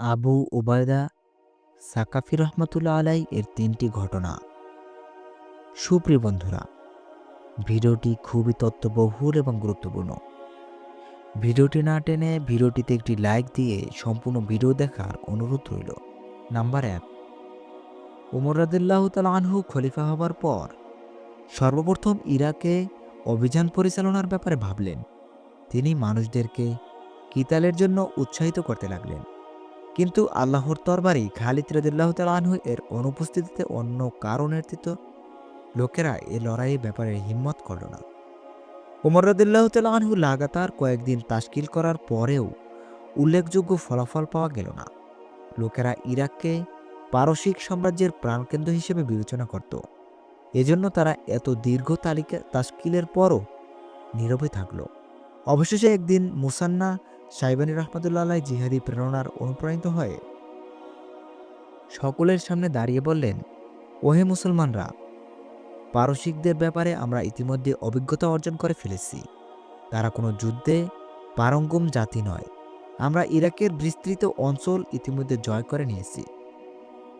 আবু ওবায়দা সাকাফি রহমতুল্লাহ আলাই এর তিনটি ঘটনা। সুপ্রিয় বন্ধুরা, ভিডিওটি খুবই তত্ত্ববহুল এবং গুরুত্বপূর্ণ। ভিডিওটি না টেনে ভিডিওটিতে একটি লাইক দিয়ে সম্পূর্ণ ভিডিও দেখার অনুরোধ রইল। নাম্বার এক, উমর রাদিল্লাহ তাল আনহু খলিফা হবার পর সর্বপ্রথম ইরাকে অভিযান পরিচালনার ব্যাপারে ভাবলেন। তিনি মানুষদেরকে কিতালের জন্য উৎসাহিত করতে লাগলেন। কিন্তু আল্লাহর তরবারি খালিদ রাদিল্লাহ তাল আনহু এর অনুপস্থিতিতে অন্য কারও নেতৃত্ব লোকেরা এ লড়াইয়ের ব্যাপারে হিম্মত করল না। ওমর রদুল্লাহ আনহু লাগাতার কয়েকদিন তাশকিল করার পরেও উল্লেখযোগ্য ফলাফল পাওয়া গেল না। লোকেরা ইরাককে পারসিক সাম্রাজ্যের প্রাণকেন্দ্র হিসেবে বিবেচনা করত। এজন্য তারা এত দীর্ঘ তালিকা তাশকিলের পরও নীরবে থাকল। অবশেষে একদিন মুসান্না সাইবানী রহমতুল্লাহ জিহাদি প্রেরণার অনুপ্রাণিত হয়ে সকলের সামনে দাঁড়িয়ে বললেন, ওহে মুসলমানরা, পারসিকদের ব্যাপারে আমরা ইতিমধ্যে অভিজ্ঞতা অর্জন করে ফেলেছি। তারা কোনো যুদ্ধে পারঙ্গম জাতি নয়। আমরা ইরাকের বিস্তৃত অঞ্চল ইতিমধ্যে জয় করে নিয়েছি।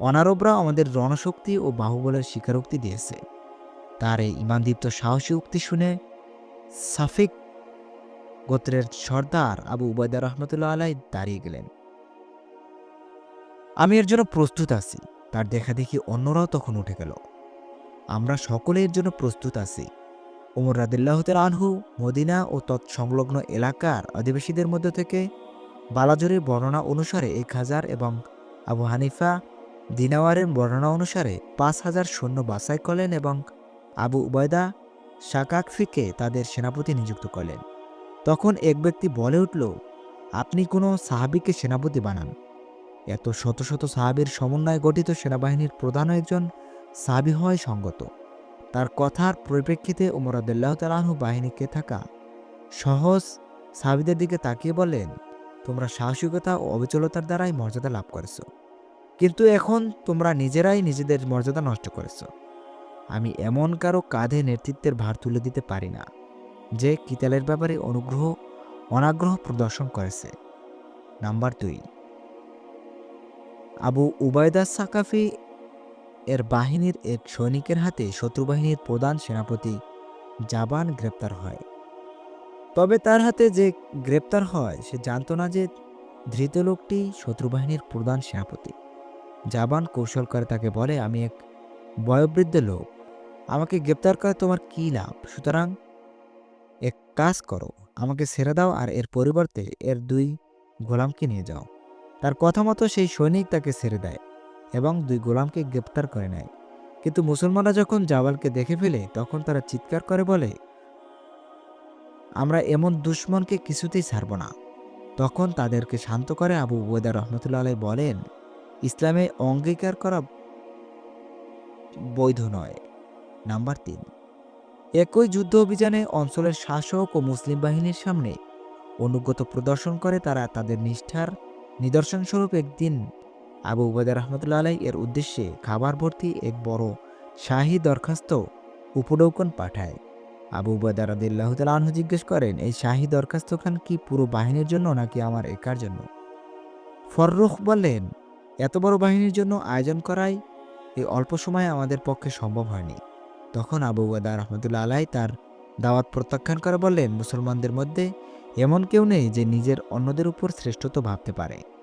অনারবরা আমাদের রণশক্তি ও বাহুবলের স্বীকারোক্তি দিয়েছে। তার এই ইমানদীপ্ত সাহসী উক্তি শুনে সাফিক গোত্রের সর্দার আবু উবায়দা রহমতুল্লাহ আলাই দাঁড়িয়ে গেলেন। আমি এর জন্য প্রস্তুত আছি। তার দেখা দেখি অন্যরাও তখন উঠে গেল। আমরা সকলে এর জন্য প্রস্তুত আছি। ওমর রাদিল্লাহ আনহু মদিনা ও তৎসংলগ্ন এলাকার অধিবাসীদের মধ্য থেকে বালাজরের বর্ণনা অনুসারে এক হাজার এবং আবু হানিফা দিনাওয়ারের বর্ণনা অনুসারে পাঁচ হাজার সৈন্য বাছাই করলেন এবং আবু উবায়দা শাকাকফিকে তাদের সেনাপতি নিযুক্ত করলেন। তখন এক ব্যক্তি বলে উঠল, আপনি কোনো সাহাবিকে সেনাপতি বানান। এত শত শত সাহাবির সমন্বয়ে গঠিত সেনাবাহিনীর প্রধান একজন সাহাবি হয় সঙ্গত। তার কথার পরিপ্রেক্ষিতে উমর আদুল্লাহ তালাহু বাহিনীকে থাকা সহজ সাহাবিদের দিকে তাকিয়ে বলেন তোমরা সাহসিকতা ও অবিচলতার দ্বারাই মর্যাদা লাভ করেছ। কিন্তু এখন তোমরা নিজেরাই নিজেদের মর্যাদা নষ্ট করেছ। আমি এমন কারও কাঁধে নেতৃত্বের ভার তুলে দিতে পারি না। যে কিতালের ব্যাপারে অনুগ্রহ, অনাগ্রহ প্রদর্শন করেছে। নাম্বার দুই। আবু উবায়দা সাকাফি এর বাহিনীর এক সৈনিকের হাতে শত্রুবাহিনীর প্রধান সেনাপতি জাবান গ্রেপ্তার হয়। তবে তার হাতে যে গ্রেপ্তার হয়, সে জানত না যে ধৃত লোকটি শত্রুবাহিনীর প্রধান সেনাপতি। জাবান কৌশল করে তাকে বলে, আমি এক বয়োবৃদ্ধ লোক। আমাকে গ্রেপ্তার করে তোমার কী লাভ? সুতরাং কাজ করো, আমাকে ছেড়ে দাও আর এর পরিবর্তে এর দুই গোলামকে নিয়ে যাও। তার কথা মতো সেই সৈনিক তাকে ছেড়ে দেয় এবং দুই গোলামকে গ্রেপ্তার করে নেয়। কিন্তু মুসলমানরা যখন জাওয়ালকে দেখে ফেলে, তখন তারা চিৎকার করে বলে, আমরা এমন দুশ্মনকে কিছুতেই ছাড়ব না। তখন তাদেরকে শান্ত করে আবু উবেদা রহমতুল্লাহ আলাই বলেন, ইসলামে অঙ্গীকার করা বৈধ নয়। নাম্বার তিন একই যুদ্ধ অভিযানে অঞ্চলের শাসক ও মুসলিম বাহিনীর সামনে অনুগত প্রদর্শন করে তারা তাদের নিষ্ঠার নিদর্শনস্বরূপ একদিন আবু উবাদা রহমতুল্লা আলাই এর উদ্দেশ্যে খাবার ভর্তি এক বড় শাহী দরখাস্ত উপডৌকন পাঠায়। আবু উবাদা রাদিল্লাহ আনহু জিজ্ঞেস করেন, এই শাহী দরখাস্তখান কি পুরো বাহিনীর জন্য নাকি আমার একার জন্য? ফররুখ বলেন এত বড় বাহিনীর জন্য আয়োজন করাই এই অল্প সময়ে আমাদের পক্ষে সম্ভব হয়নি। তখন আবু ওয়াদা রহমতুল্লা আলাই তার দাওয়াত প্রত্যাখ্যান করে বললেন, মুসলমানদের মধ্যে এমন কেউ নেই যে নিজের অন্যদের উপর শ্রেষ্ঠত্ব ভাবতে পারে।